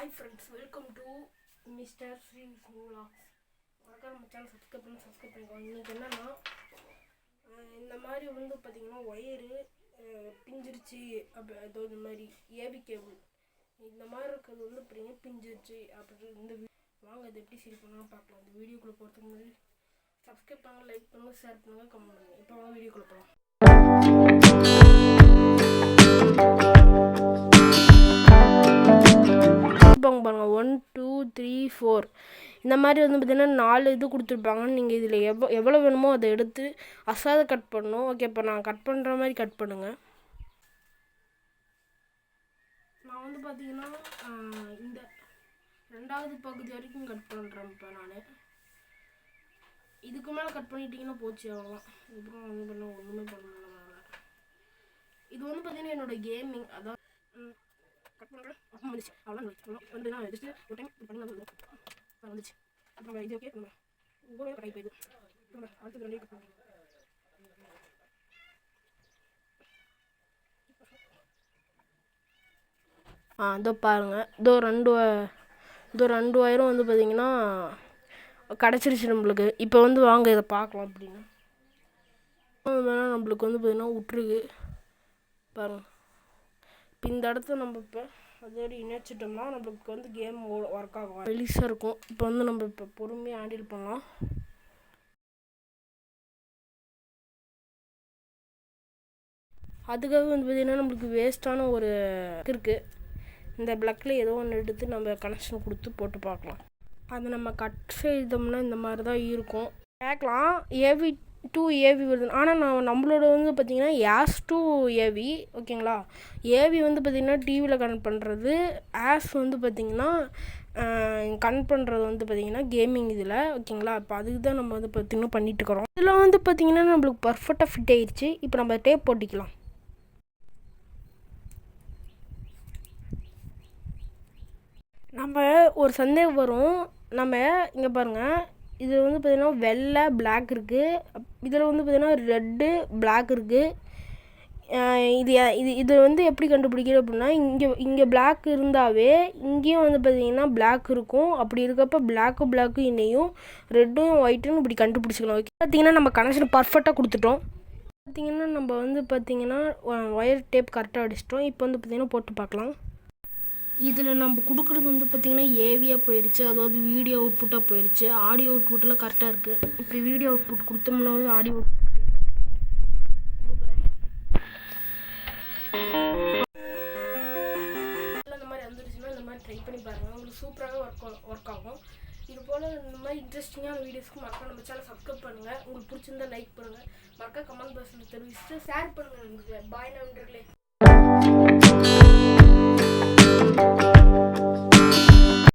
Hi friends welcome to mister Sri vlogs மறக்காம நம்ம channel subscribe பண்ணி சப்ஸ்கிரைப் பண்ணிக்கோங்க. இன்றைக்கி என்னென்னா இந்த மாதிரி வந்து பார்த்திங்கன்னா ஒயரு பிஞ்சிருச்சு. அப்படி ஏதோ இந்த மாதிரி ஏபி கேபிள் இந்த மாதிரி இருக்கிறது வந்து பார்த்தீங்கன்னா பிஞ்சிருச்சு. அப்படி இந்த வாங்க இது எப்படி சரி பண்ணலாம் பார்க்கலாம். இந்த வீடியோக்குள்ளே போகிறதுக்கு முன்னாடி சப்ஸ்கிரைப் பண்ணுங்கள் லைக் பண்ணுங்கள் ஷேர் பண்ணுங்கள் கமெண்ட் பண்ணுங்கள் இப்போ வாங்க வீடியோக்குள்ளே போகலாம் கொடுத்துருப்பாங்க ஒன் டூ த்ரீ ஃபோர் இந்த மாதிரி வந்து பார்த்தீங்கன்னா நாலு இது கொடுத்துருப்பாங்க. நீங்கள் இதில் எவ்வளோ எவ்வளோ வேணுமோ அதை எடுத்து அசாத கட் பண்ணணும். ஓகே இப்போ நான் கட் பண்ணுற மாதிரி கட் பண்ணுங்கள் நான் வந்து பார்த்திங்கன்னா இந்த ரெண்டாவது பகுதி வரைக்கும் கட் பண்ணுறேன் இப்போ நான். இதுக்கு மேலே கட் பண்ணிட்டீங்கன்னா போச்சு அவ்வளோதான் இதுக்கப்புறம் ஒன்றும் பண்ண ஒன்றுமே பண்ண முடியல. இது வந்து பார்த்திங்கன்னா என்னோட கேமிங் அதான் ம், கட் வந்துச்சு அவ்வளோ வந்து நான் ஒரு டைம் பண்ணி நான் வந்துச்சு அப்புறம் இது ஓகே நம்ம ஒவ்வொரு நம்ம கட் ஆ இதோ பாருங்கள் இதோ ரெண்டு இதோ ரெண்டு ஒயரும் வந்து பார்த்தீங்கன்னா கிடச்சிருச்சு நம்மளுக்கு. இப்போ வந்து வாங்க இதை பார்க்கலாம் அப்படின்னா. வேணால் நம்மளுக்கு வந்து பார்த்திங்கன்னா விட்ருக்கு பாருங்கள் இப்போ இந்த இடத்த நம்ம இப்போ அதோட இணைச்சிட்டோம்னா நம்மளுக்கு வந்து கேம் ஒர்க் ஆகும் ரிலீஸாக இருக்கும். இப்போ வந்து நம்ம இப்போ பொறுமையாக ஹேண்டில் பண்ணலாம். அதுக்காக வந்து பார்த்திங்கன்னா நம்மளுக்கு வேஸ்ட்டான ஒரு இருக்குது இந்த ப்ளக்கில் ஏதோ ஒன்று எடுத்து நம்ம கனெக்ஷன் கொடுத்து போட்டு பார்க்கலாம். அது நம்ம கட் செய்தோம்னா இந்த மாதிரி தான் இருக்கும் கேட்கலாம் ஏவி டூ ஏவி வருது ஆனால் நான் நம்மளோட வந்து பார்த்திங்கன்னா ஏஸ் டூ ஏவி ஓகேங்களா? ஏவி வந்து பார்த்திங்கன்னா டிவியில் கனெக்ட் பண்ணுறது ஆஸ் வந்து பார்த்திங்கன்னா கனெக்ட் பண்ணுறது வந்து பார்த்திங்கன்னா கேமிங் இதில் ஓகேங்களா? இப்போ அதுக்கு தான் நம்ம வந்து பார்த்திங்கன்னா பண்ணிட்டு இருக்கிறோம். இதில் வந்து பார்த்திங்கன்னா நம்மளுக்கு பர்ஃபெக்டாக ஃபிட் ஆயிடுச்சு இப்போ நம்ம டேப் போட்டிக்கலாம். நம்ம ஒரு சந்தேகம் வரும். நம்ம இங்கே பாருங்கள் இதில் வந்து பார்த்திங்கன்னா வெள்ளை பிளாக் இருக்குது இதில் வந்து பார்த்திங்கன்னா ரெட்டு பிளாக் இருக்குது இது இது இது வந்து எப்படி கண்டுபிடிக்கிறது அப்படின்னா இங்கே இங்கே பிளாக் இருந்தாவே இங்கேயும் வந்து பார்த்திங்கன்னா பிளாக் இருக்கும். அப்படி இருக்கப்ப பிளாக்கும் பிளாக்கும் இணையும். ரெட்டும் ஒயிட்டும் இப்படி கண்டுபிடிச்சிக்கலாம் ஓகே பார்த்திங்கன்னா நம்ம கனெக்ஷன் பர்ஃபெக்டாக கொடுத்துட்டோம். பார்த்திங்கன்னா நம்ம வந்து பார்த்திங்கன்னா ஒயர் டேப் கரெக்டாக அடிச்சிட்டோம். இப்போ வந்து பார்த்திங்கன்னா போட்டு பார்க்கலாம். இதில் நம்ம கொடுக்குறது வந்து பார்த்திங்கன்னா ஏவியாக போயிடுச்சு அதாவது வீடியோ அவுட்புட்டாக போயிடுச்சு. ஆடியோ அவுட்புட்டெல்லாம் கரெக்டாக இருக்குது இப்படி வீடியோ அவுட்புட் கொடுத்தோம்னா ஆடியோ இந்த மாதிரி வந்துருச்சுன்னா இந்த மாதிரி ட்ரை பண்ணி பாருங்கள் உங்களுக்கு சூப்பராகவே ஒர்க் ஒர்க் ஆகும். இது போல் இந்த மாதிரி இன்ட்ரெஸ்டிங்கான வீடியோஸ்க்கு மறக்காம நம்ம சேனல் சப்ஸ்கிரைப் பண்ணுங்கள் உங்களுக்கு பிடிச்சிருந்தா லைக் பண்ணுங்கள் மறக்காம கமெண்ட் பாக்ஸில் தெரிவிச்சுட்டு ஷேர் பண்ணுங்கள் உங்களுக்கு பாய் நண்பர்களே.